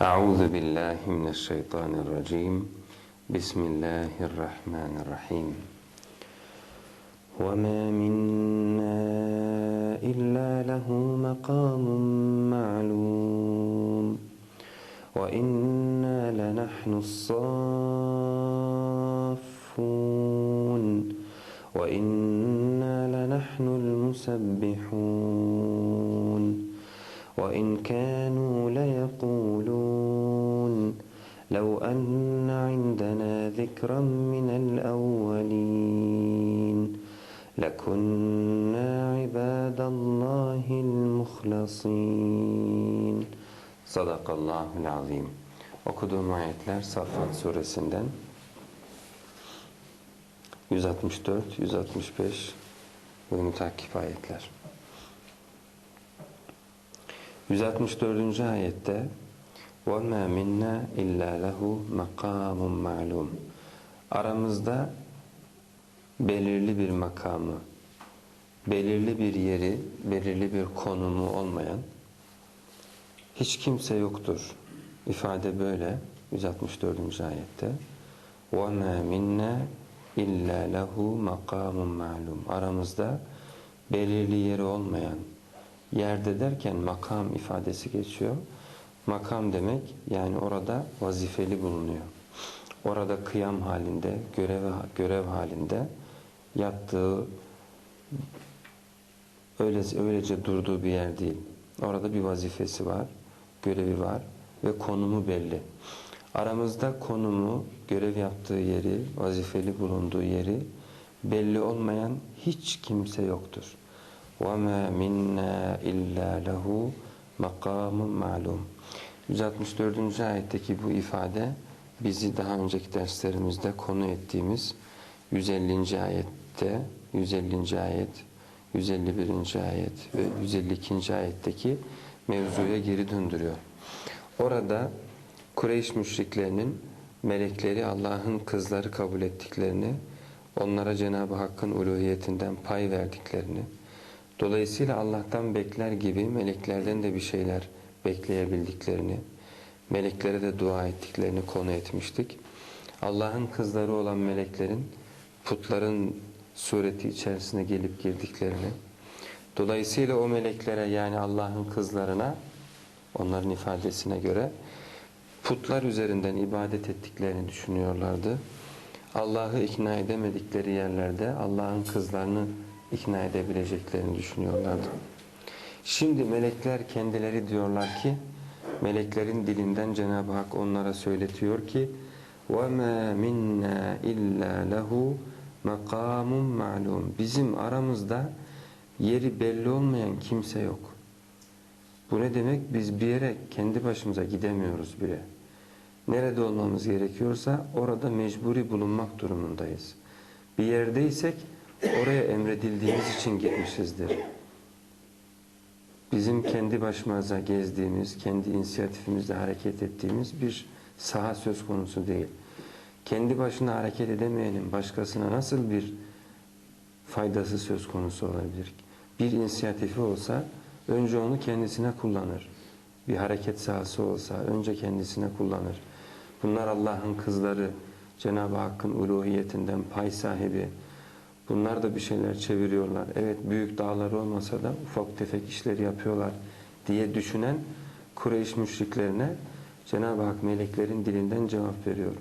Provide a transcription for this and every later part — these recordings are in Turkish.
أعوذ بالله من الشيطان الرجيم. بسم الله الرحمن الرحيم. وما منا إلا له مقام معلوم. وإنا لنحن الصافون. وإنا لنحن المسبحون. وإن كانوا ليقولون ذكرا من الأولين لكنا عباد الله المخلصين Sadakallahul azim. Okuduğum ayetler Saffat suresinden 164, 165 ve mütakip ayetler. 164. ayette وَمَا مِنَّا اِلَّا لَهُ مَقَامٌ مَعْلُومٌ Aramızda belirli bir makamı, belirli bir yeri, belirli bir konumu olmayan hiç kimse yoktur. İfade böyle 164. ayette. وَمَا مِنَّا اِلَّا لَهُ مَقَامٌ مَعْلُومٌ Aramızda belirli yeri olmayan, yerde derken makam ifadesi geçiyor. Makam demek yani orada vazifeli bulunuyor. Orada kıyam halinde, görev, görev halinde yattığı, öylece, öylece durduğu bir yer değil. Orada bir vazifesi var, görevi var ve konumu belli. Aramızda konumu, görev yaptığı yeri, vazifeli bulunduğu yeri belli olmayan hiç kimse yoktur. وَمَا مِنَّا اِلَّا لَهُ مَقَامٌ مَعْلُومٌ 164. ayetteki bu ifade bizi daha önceki derslerimizde konu ettiğimiz 150. ayette, 150. ayet, 151. ayet ve 152. ayetteki mevzuya geri döndürüyor. Orada Kureyş müşriklerinin melekleri Allah'ın kızları kabul ettiklerini, onlara Cenab-ı Hakk'ın uluhiyetinden pay verdiklerini, dolayısıyla Allah'tan bekler gibi meleklerden de bir şeyler bekleyebildiklerini, meleklere de dua ettiklerini konu etmiştik. Allah'ın kızları olan meleklerin putların sureti içerisine gelip girdiklerini, dolayısıyla o meleklere yani Allah'ın kızlarına, onların ifadesine göre putlar üzerinden ibadet ettiklerini düşünüyorlardı. Allah'ı ikna edemedikleri yerlerde Allah'ın kızlarını ikna edebileceklerini düşünüyorlardı. Şimdi melekler kendileri diyorlar ki, meleklerin dilinden Cenab-ı Hak onlara söyletiyor ki, وَمَا مِنَّا اِلَّا لَهُ مَقَامٌ مَعْلُومٌ Bizim aramızda yeri belli olmayan kimse yok. Bu ne demek? Biz bir yere kendi başımıza gidemiyoruz bile. Nerede olmamız gerekiyorsa orada mecburi bulunmak durumundayız. Bir yerdeysek oraya emredildiğimiz için gitmişizdir. Bizim kendi başımıza gezdiğimiz, kendi inisiyatifimizle hareket ettiğimiz bir saha söz konusu değil. Kendi başına hareket edemeyenin başkasına nasıl bir faydası söz konusu olabilir? Bir inisiyatifi olsa önce onu kendisine kullanır. Bir hareket sahası olsa önce kendisine kullanır. Bunlar Allah'ın kızları, Cenab-ı Hakk'ın uluhiyetinden pay sahibi. Bunlar da bir şeyler çeviriyorlar. Evet büyük dağları olmasa da ufak tefek işleri yapıyorlar diye düşünen Kureyş müşriklerine Cenab-ı Hak meleklerin dilinden cevap veriyor.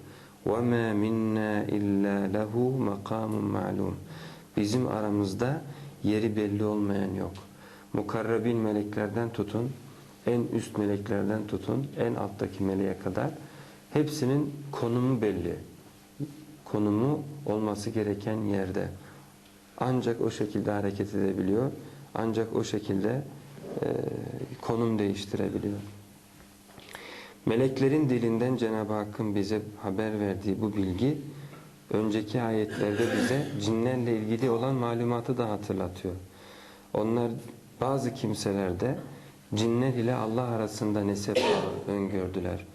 وَمَا مِنَّا اِلَّا لَهُ مَقَامٌ مَعْلُومٌ Bizim aramızda yeri belli olmayan yok. Mukarrabin meleklerden tutun, en üst meleklerden tutun, en alttaki meleğe kadar hepsinin konumu belli. Konumu olması gereken yerde. Ancak o şekilde hareket edebiliyor. Ancak o şekilde e, konum değiştirebiliyor. Meleklerin dilinden Cenab-ı Hakk'ın bize haber verdiği bu bilgi önceki ayetlerde bize cinlerle ilgili olan malumatı da hatırlatıyor. Onlar bazı kimselerde cinler ile Allah arasında nesep öngördüler.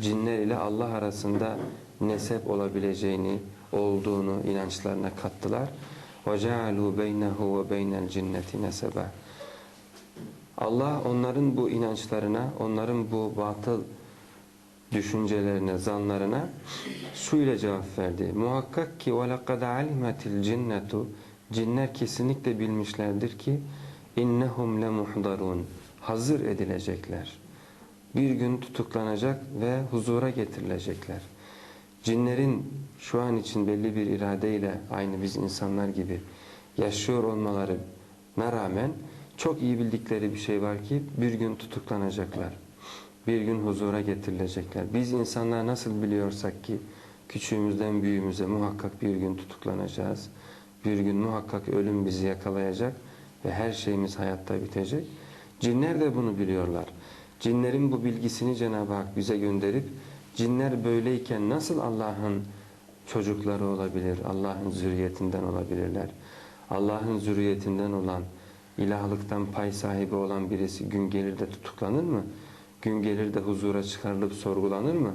Cinler ile Allah arasında nesep olabileceğini, olduğunu inançlarına kattılar. وَجَعَلُوا بَيْنَهُ وَبَيْنَ الْجِنَّةِ نَسَبًا Allah onların bu inançlarına, onların bu batıl düşüncelerine, zanlarına şu ile cevap verdi. Muhakkak ki وَلَقَدْ عَلِمَتِ الْجِنَّةُ Cinler kesinlikle bilmişlerdir ki innehum lemuhdarun hazır edilecekler. Bir gün tutuklanacak ve huzura getirilecekler. Cinlerin şu an için belli bir iradeyle aynı biz insanlar gibi yaşıyor olmalarına rağmen çok iyi bildikleri bir şey var ki bir gün tutuklanacaklar. Bir gün huzura getirilecekler. Biz insanlar nasıl biliyorsak ki küçüğümüzden büyüğümüze muhakkak bir gün tutuklanacağız. Bir gün muhakkak ölüm bizi yakalayacak ve her şeyimiz hayatta bitecek. Cinler de bunu biliyorlar. Cinlerin bu bilgisini Cenab-ı Hak bize gönderip cinler böyleyken nasıl Allah'ın çocukları olabilir, Allah'ın zürriyetinden olabilirler? Allah'ın zürriyetinden olan, ilahlıktan pay sahibi olan birisi gün gelir de tutuklanır mı? Gün gelir de huzura çıkarılıp sorgulanır mı?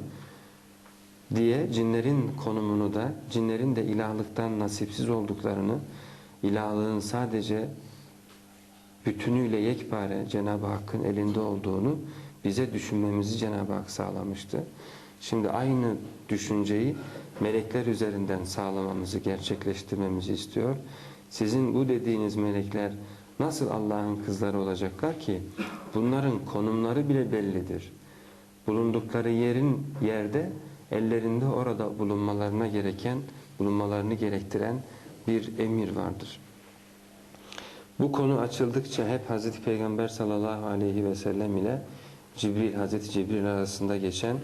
diye cinlerin konumunu da, cinlerin de ilahlıktan nasipsiz olduklarını, ilahlığın sadece bütünüyle yekpare Cenab-ı Hakk'ın elinde olduğunu bize düşünmemizi Cenab-ı Hak sağlamıştı. Şimdi aynı düşünceyi melekler üzerinden sağlamamızı, gerçekleştirmemizi istiyor. Sizin bu dediğiniz melekler nasıl Allah'ın kızları olacaklar ki? Bunların konumları bile bellidir. Bulundukları yerin yerde ellerinde orada bulunmalarına gereken, bulunmalarını gerektiren bir emir vardır. Bu konu açıldıkça hep Hazreti Peygamber sallallahu aleyhi ve sellem ile Cibril, Hazreti Cibril arasında geçen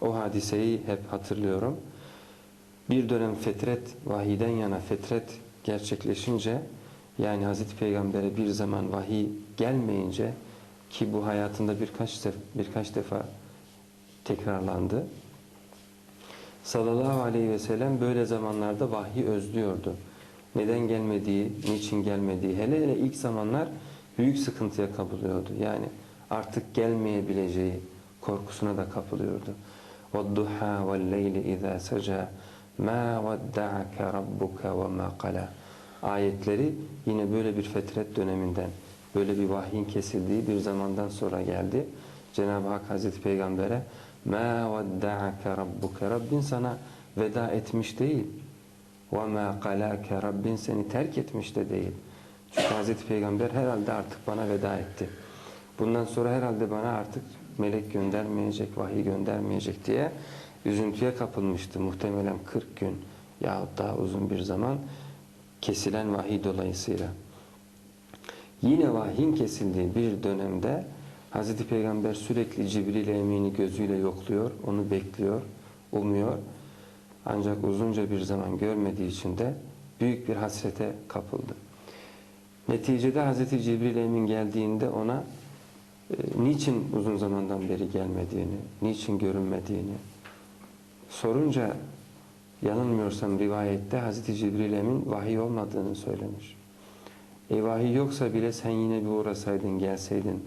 o hadiseyi hep hatırlıyorum. Bir dönem fetret, vahiden yana fetret gerçekleşince yani Hazreti Peygamber'e bir zaman vahiy gelmeyince ki bu hayatında birkaç defa, birkaç defa tekrarlandı. Sallallahu aleyhi ve sellem böyle zamanlarda vahiy özlüyordu. Neden gelmediği, niçin gelmediği, hele hele ilk zamanlar büyük sıkıntıya kapılıyordu. Yani artık gelmeyebileceği korkusuna da kapılıyordu. وَالضُّحَا وَالْلَيْلِ اِذَا سَجَى مَا وَدَّعَكَ رَبُّكَ وَمَا قَلَى Ayetleri yine böyle bir fetret döneminden, böyle bir vahyin kesildiği bir zamandan sonra geldi. Cenab-ı Hak Hazreti Peygamber'e مَا وَدَّعَكَ رَبُّكَ Rabbin sana veda etmiş değil. وَمَا قَلَاكَ Rabbin seni terk etmiş de değil. Çünkü Hazreti Peygamber herhalde artık bana veda etti. Bundan sonra herhalde bana artık melek göndermeyecek, vahiy göndermeyecek diye üzüntüye kapılmıştı. Muhtemelen 40 gün yahut daha uzun bir zaman kesilen vahiy dolayısıyla. Yine vahyin kesildiği bir dönemde Hazreti Peygamber sürekli Cibril Emin'i gözüyle yokluyor, onu bekliyor, umuyor. Ancak uzunca bir zaman görmediği için de büyük bir hasrete kapıldı. Neticede Hazreti Cibril Emin geldiğinde ona niçin uzun zamandan beri gelmediğini, niçin görünmediğini sorunca yanılmıyorsam rivayette Hazreti Cibril Emin vahiy olmadığını söylemiş. E vahiy yoksa bile sen yine bir uğrasaydın, gelseydin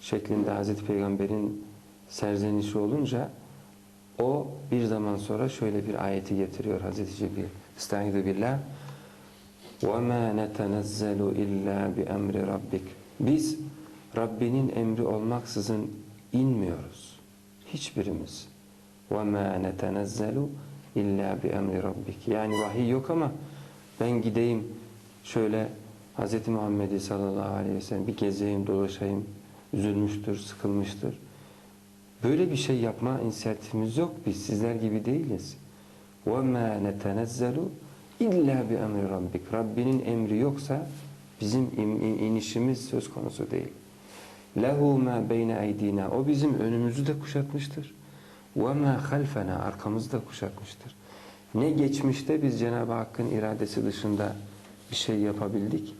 şeklinde Hazreti Peygamber'in serzenişi olunca o bir zaman sonra şöyle bir ayeti getiriyor Hazreti Cibril. Estaizu billah. وَمَا نَتَنَزَّلُ اِلَّا بِأَمْرِ رَبِّكَ Biz Rabbinin emri olmaksızın inmiyoruz. Hiçbirimiz. وَمَا نَتَنَزَّلُ اِلَّا بِأَمْرِ رَبِّكَ Yani vahiy yok ama ben gideyim şöyle Hz. Muhammed'i sallallahu aleyhi ve sellem bir gezeyim, dolaşayım, üzülmüştür, sıkılmıştır. Böyle bir şey yapma inisiyatifimiz yok. Biz sizler gibi değiliz. وَمَا نَتَنَزَّلُ اِلَّا بِأَمْرِ رَبِّكَ Rabbinin emri yoksa bizim inişimiz söz konusu değil. lehu ma beyne eydina. O bizim önümüzü de kuşatmıştır. Ve ma halfena. Arkamızı da kuşatmıştır. Ne geçmişte biz Cenab-ı Hakk'ın iradesi dışında bir şey yapabildik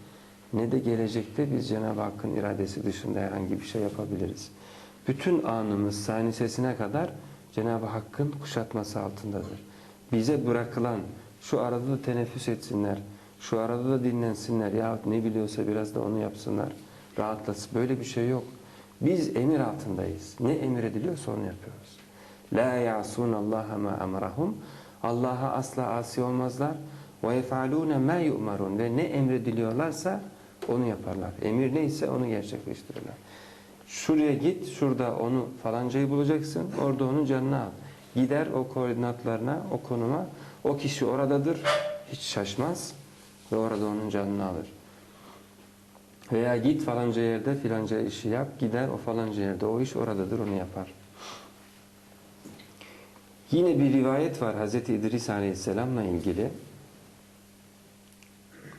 ne de gelecekte biz Cenab-ı Hakk'ın iradesi dışında herhangi bir şey yapabiliriz. Bütün anımız sahnisesine kadar Cenab-ı Hakk'ın kuşatması altındadır. Bize bırakılan şu arada da teneffüs etsinler şu arada da dinlensinler yahut ne biliyorsa biraz da onu yapsınlar rahatlasın. Böyle bir şey yok. Biz emir altındayız. Ne emir ediliyorsa onu yapıyoruz. La ya'sun Allah ma emrahum. Allah'a asla asi olmazlar. Ve yef'alûne mâ yu'marun. Ve ne emrediliyorlarsa onu yaparlar. Emir neyse onu gerçekleştirirler. Şuraya git, şurada onu falancayı bulacaksın, orada onun canını al. Gider o koordinatlarına, o konuma, o kişi oradadır, hiç şaşmaz ve orada onun canını alır. Veya git falanca yerde filanca işi yap, gider o falanca yerde o iş oradadır, onu yapar. Yine bir rivayet var Hz. İdris Aleyhisselam'la ilgili.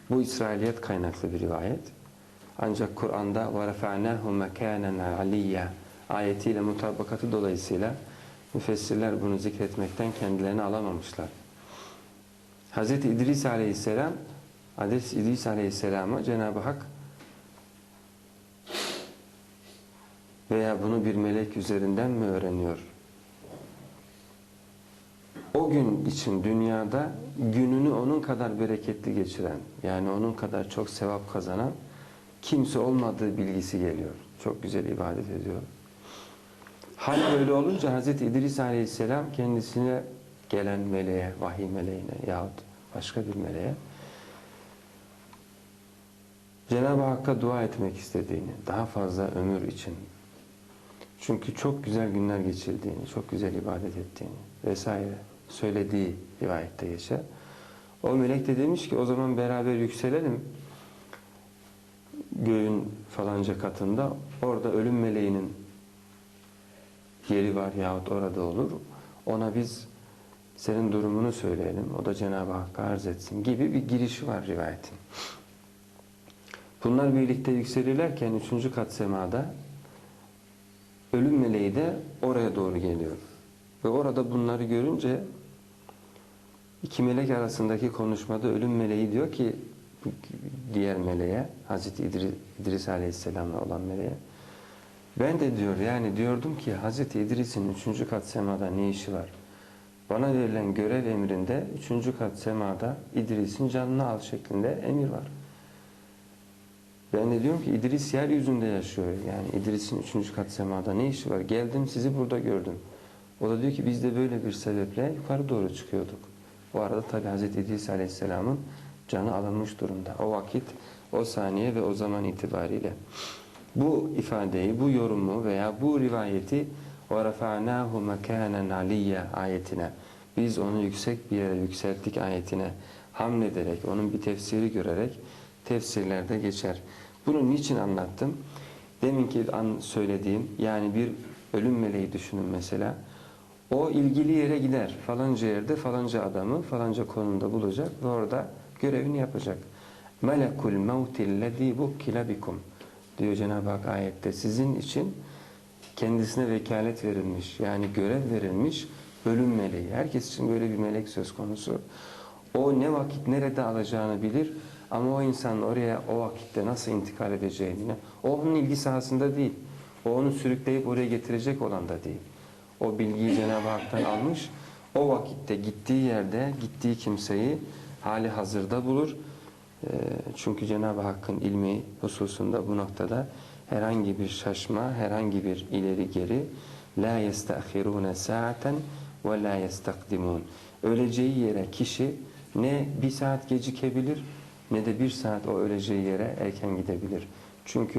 Bu İsrailiyet kaynaklı bir rivayet. Ancak Kur'an'da وَرَفَعْنَاهُ مَكَانًا عَلِيًّا ayetiyle mutabakatı dolayısıyla müfessirler bunu zikretmekten kendilerini alamamışlar. Hz. İdris Aleyhisselam Hz. İdris Aleyhisselam'a Cenab-ı Hak veya bunu bir melek üzerinden mi öğreniyor? O gün için dünyada gününü onun kadar bereketli geçiren, yani onun kadar çok sevap kazanan kimse olmadığı bilgisi geliyor. Çok güzel ibadet ediyor. Hal öyle olunca Hz. İdris Aleyhisselam kendisine gelen meleğe, vahiy meleğine yahut başka bir meleğe Cenab-ı Hakk'a dua etmek istediğini, daha fazla ömür için, çünkü çok güzel günler geçirdiğini, çok güzel ibadet ettiğini vesaire söylediği rivayette geçer. O melek de demiş ki o zaman beraber yükselelim göğün falanca katında. Orada ölüm meleğinin yeri var yahut orada olur. Ona biz senin durumunu söyleyelim. O da Cenab-ı Hakk'a arz etsin gibi bir girişi var rivayetin. Bunlar birlikte yükselirlerken üçüncü kat semada ölüm meleği de oraya doğru geliyor. Ve orada bunları görünce iki melek arasındaki konuşmada ölüm meleği diyor ki diğer meleğe Hazreti İdris, Aleyhisselam'la olan meleğe ben de diyor yani diyordum ki Hazreti İdris'in üçüncü kat semada ne işi var? Bana verilen görev emrinde üçüncü kat semada İdris'in canını al şeklinde emir var. Ben de diyorum ki İdris yeryüzünde yaşıyor. Yani İdris'in üçüncü kat semada ne işi var? Geldim sizi burada gördüm. O da diyor ki biz de böyle bir sebeple yukarı doğru çıkıyorduk. Bu arada tabi Hz. İdris Aleyhisselam'ın canı alınmış durumda. O vakit, o saniye ve o zaman itibariyle. Bu ifadeyi, bu yorumu veya bu rivayeti وَرَفَعْنَاهُ مَكَانًا عَلِيَّ ayetine biz onu yüksek bir yere yükselttik ayetine hamlederek, onun bir tefsiri görerek tefsirlerde geçer. Bunu niçin anlattım? Deminki an söylediğim yani bir ölüm meleği düşünün mesela. O ilgili yere gider. Falanca yerde falanca adamı falanca konumda bulacak ve orada görevini yapacak. Melekul mevtillezî bukkile bikum diyor Cenab-ı Hak ayette. Sizin için kendisine vekalet verilmiş yani görev verilmiş ölüm meleği. Herkes için böyle bir melek söz konusu. O ne vakit nerede alacağını bilir ama o insan oraya o vakitte nasıl intikal edeceğini o onun ilgi sahasında değil. O onu sürükleyip oraya getirecek olan da değil. O bilgiyi Cenab-ı Hak'tan almış. O vakitte gittiği yerde gittiği kimseyi hali hazırda bulur. Çünkü Cenab-ı Hakk'ın ilmi hususunda bu noktada herhangi bir şaşma, herhangi bir ileri geri la yestahirune saaten ve la yestakdimun. Öleceği yere kişi ne bir saat gecikebilir ne de bir saat o öleceği yere erken gidebilir. Çünkü